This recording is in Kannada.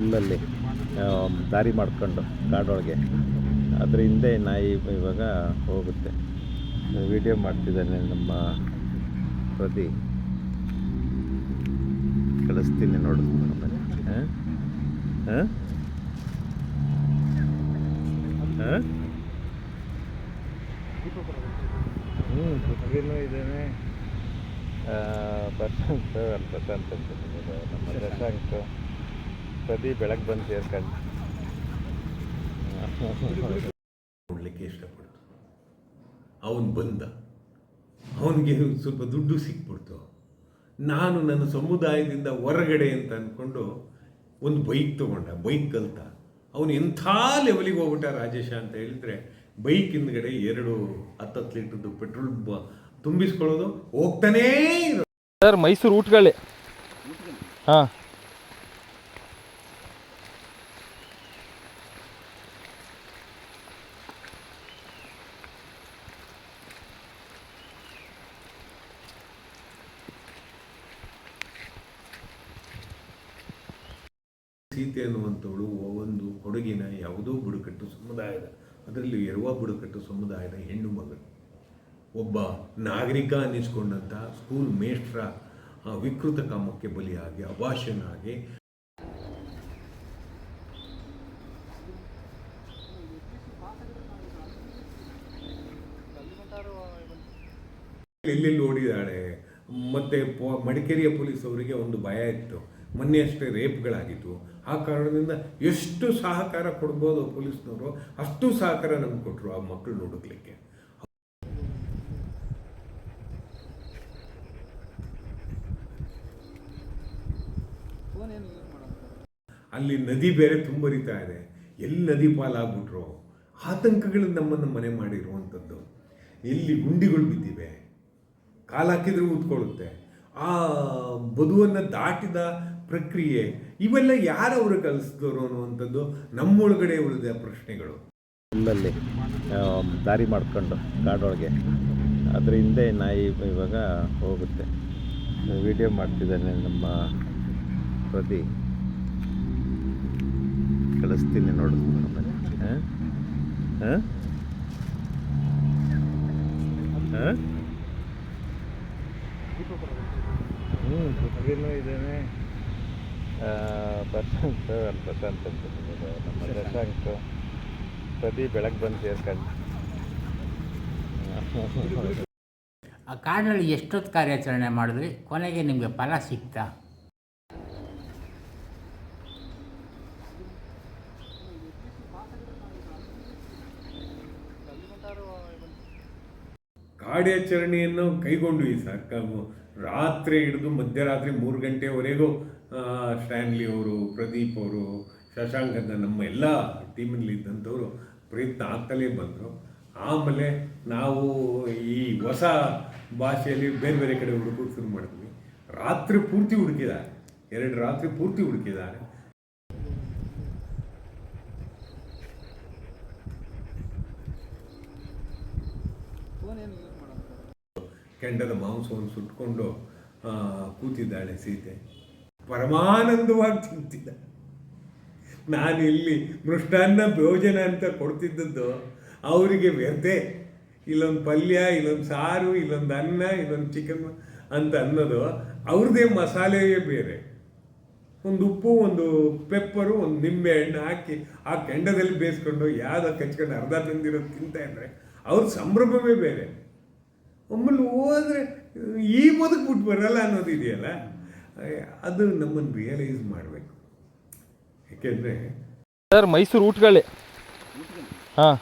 ಇಲ್ಲಲ್ಲಿ ದಾರಿ ಮಾಡ್ಕೊಂಡು ಕಾಡೊಳಗೆ. ಅದ್ರ ಹಿಂದೆ ನಾಯಿ ಇವಾಗ ಹೋಗುತ್ತೆ. ವಿಡಿಯೋ ಮಾಡ್ತಿದ್ದಾನೆ ನಮ್ಮ ಪ್ರತಿ. ಕಳಿಸ್ತೀನಿ ನೋಡು. ಹಾಂ? ಹಾಂ? ಹ್ಞೂ ಕುತ್ತಿಗೆನೂ ಇದ್ದಾನೆ. ಪ್ರಶಾಂತ್ ಪ್ರಶಾಂತ್ ಅಂತ ನಮ್ಮ ಶಶಾಂಕ್ ಪ್ರದಿ ಬೆಳಗ್ಗೆ ಬಂದು ಸೇರ್ಕೊಂಡು. ನೋಡಲಿಕ್ಕೆ ಇಷ್ಟಪಡ್ತು. ಅವನು ಬಂದ. ಅವನಿಗೆ ಸ್ವಲ್ಪ ದುಡ್ಡು ಸಿಕ್ಬಿಡ್ತು. ನಾನು ನನ್ನ ಸಮುದಾಯದಿಂದ ಹೊರಗಡೆ ಅಂತ ಅಂದ್ಕೊಂಡು ಒಂದು ಬೈಕ್ ತೊಗೊಂಡ ಬೈಕ್ ಕಲಿತ. ಅವನು ಎಂಥ ಲೆವೆಲಿಗೆ ಹೋಗ್ಬಿಟ್ಟ ರಾಜೇಶ ಅಂತ ಹೇಳಿದ್ರೆ ಬೈಕ್ ಹಿಂದ್ಗಡೆ ಎರಡು ಹತ್ತತ್ತು ಲೀಟ್ರದ್ದು ಪೆಟ್ರೋಲ್ ಬ ತುಂಬಿಸ್ಕೊಳ್ಳೋದು ಹೋಗ್ತಾನೇ ಸರ್ ಮೈಸೂರು ಊಟಗಳೇ ಹಾಂ. ಸೀತೆ ಅನ್ನುವಂಥವಳು ಒಂದು ಕೊಡಗಿನ ಯಾವುದೋ ಬುಡಕಟ್ಟು ಸಮುದಾಯದ, ಅದರಲ್ಲಿ ಇರುವ ಬುಡಕಟ್ಟು ಸಮುದಾಯದ ಹೆಣ್ಣು ಮಗಳು. ಒಬ್ಬ ನಾಗರಿಕ ಅನ್ನಿಸ್ಕೊಂಡಂಥ ಸ್ಕೂಲ್ ಮೇಷ್ಟ್ರ ವಿಕೃತ ಕಾಮಕ್ಕೆ ಬಲಿಯಾಗಿ ಅಭಾಷನಾಗಿ ಇಲ್ಲಿ ನೋಡಿದ್ದಾಳೆ ಮತ್ತೆ ಮಡಿಕೇರಿಯ ಪೊಲೀಸ್ ಅವರಿಗೆ ಒಂದು ಭಯ ಇತ್ತು. ಮೊನ್ನೆ ಅಷ್ಟೇ ರೇಪ್ಗಳಾಗಿತ್ತು ಆ ಕಾರಣದಿಂದ ಎಷ್ಟು ಸಹಕಾರ ಕೊಡ್ಬೋದು ಪೊಲೀಸ್ನವರು, ಅಷ್ಟು ಸಹಕಾರ ನಮ್ಗೆ ಕೊಟ್ಟರು ಆ ಮಕ್ಕಳು ನೋಡಕ್ಲಿಕ್ಕೆ ಅಲ್ಲಿ ನದಿ ಬೇರೆ ತುಂಬರಿತಾ ಇದೆ. ಎಲ್ಲಿ ನದಿ ಪಾಲಾಗ್ಬಿಟ್ರು? ಆತಂಕಗಳು ನಮ್ಮನ್ನು ಮನೆ ಮಾಡಿರುವಂಥದ್ದು. ಎಲ್ಲಿ ಗುಂಡಿಗಳು ಬಿದ್ದಿವೆ? ಕಾಲು ಹಾಕಿದ್ರೆ ಊದ್ಕೊಳ್ಳುತ್ತೆ ಆ ಬದುವನ್ನು ದಾಟಿದ ಪ್ರಕ್ರಿಯೆ. ಇವೆಲ್ಲ ಯಾರವರು ಕಲಿಸಿದವರು ಅನ್ನುವಂಥದ್ದು ನಮ್ಮೊಳಗಡೆ ಉಳಿದ ಪ್ರಶ್ನೆಗಳು. ಇಲ್ಲಲ್ಲಿ ದಾರಿ ಮಾಡ್ಕೊಂಡು ಕಾಡೊಳಗೆ. ಅದ್ರ ಹಿಂದೆ ನಾಯಿ ಇವಾಗ ಹೋಗುತ್ತೆ. ವಿಡಿಯೋ ಮಾಡ್ತಿದ್ದಾನೆ ನಮ್ಮ ಪ್ರತಿ. ಕಳಿಸ್ತೀನಿ ನೋಡು. ಹಾಂ? ಹಾಂ? ಹ್ಞೂ ಇದ್ದಾನೆ. ಪ್ರಶಾಂತ್ ಅಲ್ಲಿ ಪ್ರಶಾಂತ್ ಅಂತ ನಮ್ಮ ಶಶಾಂಕ್ ಪ್ರದಿ ಬೆಳಗ್ಗೆ ಬಂದು ಸೇರ್ಕೊಂಡು. ಆ ಕಾಡಿನಲ್ಲಿ ಎಷ್ಟೊತ್ತು ಕಾರ್ಯಾಚರಣೆ ಮಾಡಿದ್ರಿ? ಕೊನೆಗೆ ನಿಮಗೆ ಫಲ ಸಿಕ್ತಾ? ಕಾರ್ಯಾಚರಣೆಯನ್ನು ಕೈಗೊಂಡ್ವಿ ಸರ್. ಕ- ರಾತ್ರಿ ಹಿಡಿದು ಮಧ್ಯರಾತ್ರಿ ಮೂರು ಗಂಟೆವರೆಗೂ ಸ್ಟ್ಯಾನ್ಲಿ ಅವರು, ಪ್ರದೀಪ್ ಅವರು, ಶಶಾಂಕ್ ಅಂತ ನಮ್ಮ ಎಲ್ಲ ಟೀಮಲ್ಲಿ ಇದ್ದಂಥವ್ರು ಪ್ರಯತ್ನ ಆಗ್ತಲೇ ಬಂದರು. ಆಮೇಲೆ ನಾವು ಈ ಹೊಸ ಭಾಷೆಯಲ್ಲಿ ಬೇರೆ ಬೇರೆ ಕಡೆ ಹುಡುಕೋಕೆ ಶುರು ಮಾಡಿದ್ವಿ. ರಾತ್ರಿ ಪೂರ್ತಿ ಹುಡುಕಿದ್ದಾರೆ. ಎರಡು ರಾತ್ರಿ ಪೂರ್ತಿ ಹುಡುಕಿದ್ದಾರೆ. ಕೆಂಡದ ಮಾಂಸವನ್ನು ಸುಟ್ಕೊಂಡು ಕೂತಿದ್ದಾಳೆ ಸೀತೆ. ಪರಮಾನಂದವಾಗಿ ತಿಂತಿದ್ದ. ನಾನು ಇಲ್ಲಿ ಮೃಷ್ಟಾನ್ನ ಭೋಜನ ಅಂತ ಕೊಡ್ತಿದ್ದದ್ದು ಅವರಿಗೆ ವ್ಯರ್ಥೆ. ಇಲ್ಲೊಂದು ಪಲ್ಯ, ಇಲ್ಲೊಂದು ಸಾರು, ಇಲ್ಲೊಂದು ಅನ್ನ, ಇಲ್ಲೊಂದು ಚಿಕನ್ ಅಂತ ಅನ್ನೋದು ಅವ್ರದ್ದೇ ಮಸಾಲೆಯೇ ಬೇರೆ. ಒಂದು ಉಪ್ಪು, ಒಂದು ಪೆಪ್ಪರು ಒಂದು ನಿಂಬೆ ಹಣ್ಣು ಹಾಕಿ ಆ ಕೆಂಡದಲ್ಲಿ ಬೇಯಿಸ್ಕೊಂಡು, ಯಾವುದೋ ಕಚ್ಕೊಂಡು ಅರ್ಧ ತಂದಿರೋದು ತಿಂತ ಇದ್ರೆ ಅವ್ರ ಸಂಭ್ರಮವೇ ಬೇರೆ. ಒಮ್ಮಲ್ಲಿ ಹೋದರೆ ಈ ಬದುಕ್ಬಿಟ್ಟು ಬರಲ್ಲ ಅನ್ನೋದು ಇದೆಯಲ್ಲ? ಅದು ನಮ್ಮನ್ನು ರಿಯಲೈಸ್ ಮಾಡಬೇಕು. ಯಾಕೆಂದರೆ ಸರ್ ಮೈಸೂರು ಊಟಗಳೇ? ಹಾಂ.